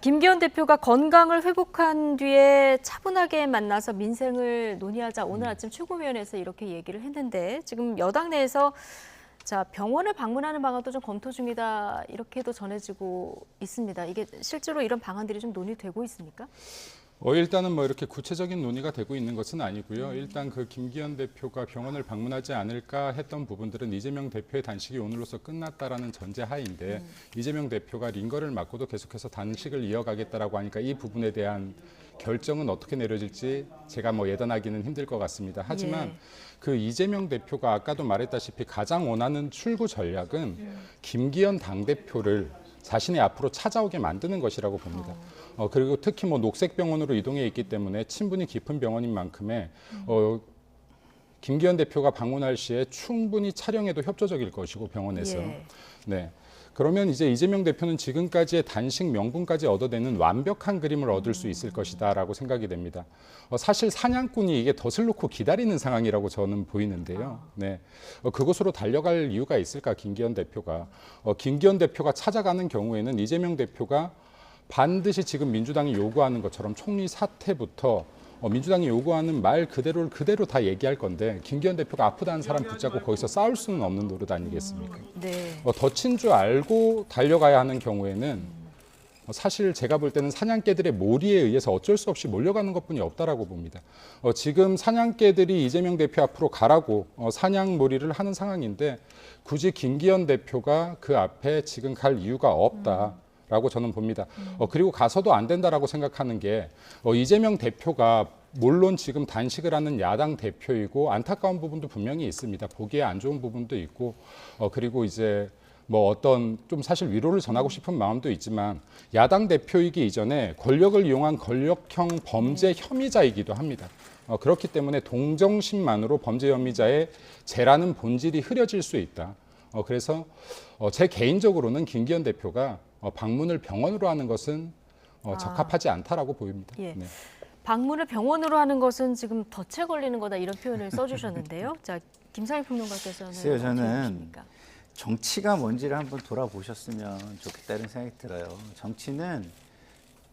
김기현 대표가 건강을 회복한 뒤에 차분하게 만나서 민생을 논의하자 오늘 아침 최고위원회에서 이렇게 얘기를 했는데 지금 여당 내에서 자 병원을 방문하는 방안도 좀 검토 중이다 이렇게도 전해지고 있습니다. 이게 실제로 이런 방안들이 좀 논의되고 있습니까? 어, 일단은 뭐 이렇게 구체적인 논의가 되고 있는 것은 아니고요. 일단 그 김기현 대표가 병원을 방문하지 않을까 했던 부분들은 이재명 대표의 단식이 오늘로서 끝났다라는 전제 하인데 이재명 대표가 링거를 맞고도 계속해서 단식을 이어가겠다라고 하니까 이 부분에 대한 결정은 어떻게 내려질지 제가 뭐 예단하기는 힘들 것 같습니다. 하지만 예. 그 이재명 대표가 아까도 말했다시피 가장 원하는 출구 전략은 김기현 당대표를 자신의 앞으로 찾아오게 만드는 것이라고 봅니다. 어, 그리고 특히 뭐 녹색 병원으로 이동해 있기 때문에 친분이 깊은 병원인 만큼의 어, 김기현 대표가 방문할 시에 충분히 촬영에도 협조적일 것이고 병원에서 예. 네. 그러면 이제 이재명 대표는 지금까지의 단식 명분까지 얻어내는 완벽한 그림을 얻을 수 있을 것이다라고 생각이 됩니다. 어, 사실 사냥꾼이 이게 덫을 놓고 기다리는 상황이라고 저는 보이는데요. 네. 어, 그곳으로 달려갈 이유가 있을까 김기현 대표가 어, 김기현 대표가 찾아가는 경우에는 이재명 대표가 반드시 지금 민주당이 요구하는 것처럼 총리 사퇴부터 어, 민주당이 요구하는 말 그대로를 그대로 다 얘기할 건데 김기현 대표가 아프다는 사람 붙잡고 거기서 싸울 수는 없는 노릇 아니겠습니까? 네. 어, 덫인 줄 알고 달려가야 하는 경우에는 어, 사실 제가 볼 때는 사냥개들의 몰이에 의해서 어쩔 수 없이 몰려가는 것뿐이 없다라고 봅니다. 어, 지금 사냥개들이 이재명 대표 앞으로 가라고 어, 사냥몰이를 하는 상황인데 굳이 김기현 대표가 그 앞에 지금 갈 이유가 없다. 라고 저는 봅니다. 어, 그리고 가서도 안 된다라고 생각하는 게 어, 이재명 대표가 물론 지금 단식을 하는 야당 대표이고 안타까운 부분도 분명히 있습니다. 보기에 안 좋은 부분도 있고 어, 그리고 이제 뭐 어떤 좀 사실 위로를 전하고 싶은 마음도 있지만 야당 대표이기 이전에 권력을 이용한 권력형 범죄 혐의자이기도 합니다. 어, 그렇기 때문에 동정심만으로 범죄 혐의자의 죄라는 본질이 흐려질 수 있다. 어, 그래서 어, 제 개인적으로는 김기현 대표가 어, 방문을 병원으로 하는 것은 어, 아. 적합하지 않다라고 보입니다. 예. 네. 방문을 병원으로 하는 것은 지금 덫에 걸리는 거다 이런 표현을 써주셨는데요. 자 김상희 평론가께서는 글쎄요, 저는? 정치가 뭔지를 한번 돌아보셨으면 좋겠다는 생각이 들어요. 정치는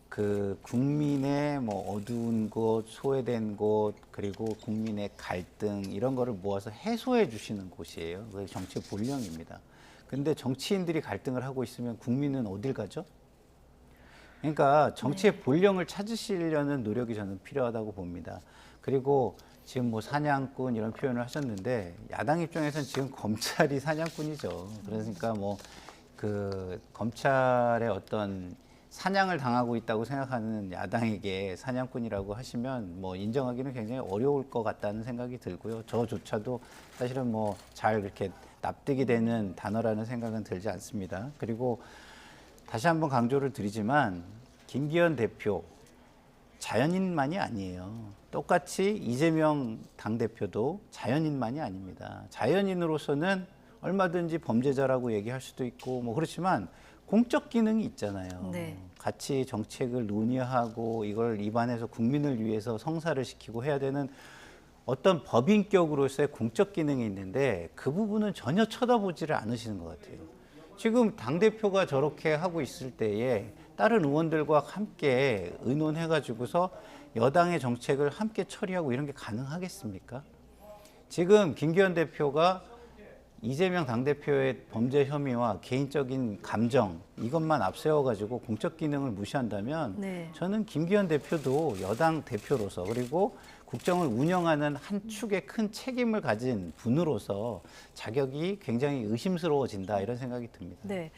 그 국민의 뭐 어두운 곳, 소외된 곳, 그리고 국민의 갈등 이런 거를 모아서 해소해 주시는 곳이에요. 그게 정치의 본령입니다. 근데 정치인들이 갈등을 하고 있으면 국민은 어딜 가죠? 그러니까 정치의 본령을 찾으시려는 노력이 저는 필요하다고 봅니다. 그리고 지금 뭐 사냥꾼 이런 표현을 하셨는데 야당 입장에서는 지금 검찰이 사냥꾼이죠. 그러니까 뭐 그 검찰의 어떤 사냥을 당하고 있다고 생각하는 야당에게 사냥꾼이라고 하시면 뭐 인정하기는 굉장히 어려울 것 같다는 생각이 들고요. 저조차도 사실은 뭐 잘 이렇게 납득이 되는 단어라는 생각은 들지 않습니다. 그리고 다시 한번 강조를 드리지만 김기현 대표 자연인만이 아니에요. 똑같이 이재명 당대표도 자연인만이 아닙니다. 자연인으로서는 얼마든지 범죄자라고 얘기할 수도 있고 뭐 그렇지만 공적 기능이 있잖아요. 네. 같이 정책을 논의하고 이걸 입안해서 국민을 위해서 성사를 시키고 해야 되는 어떤 법인격으로서의 공적 기능이 있는데 그 부분은 전혀 쳐다보지를 않으시는 것 같아요. 지금 당대표가 저렇게 하고 있을 때에 다른 의원들과 함께 의논해가지고서 여당의 정책을 함께 처리하고 이런 게 가능하겠습니까? 지금 김기현 대표가 이재명 당대표의 범죄 혐의와 개인적인 감정 이것만 앞세워가지고 공적 기능을 무시한다면 네. 저는 김기현 대표도 여당 대표로서 그리고 국정을 운영하는 한 축의 큰 책임을 가진 분으로서 자격이 굉장히 의심스러워진다 이런 생각이 듭니다. 네.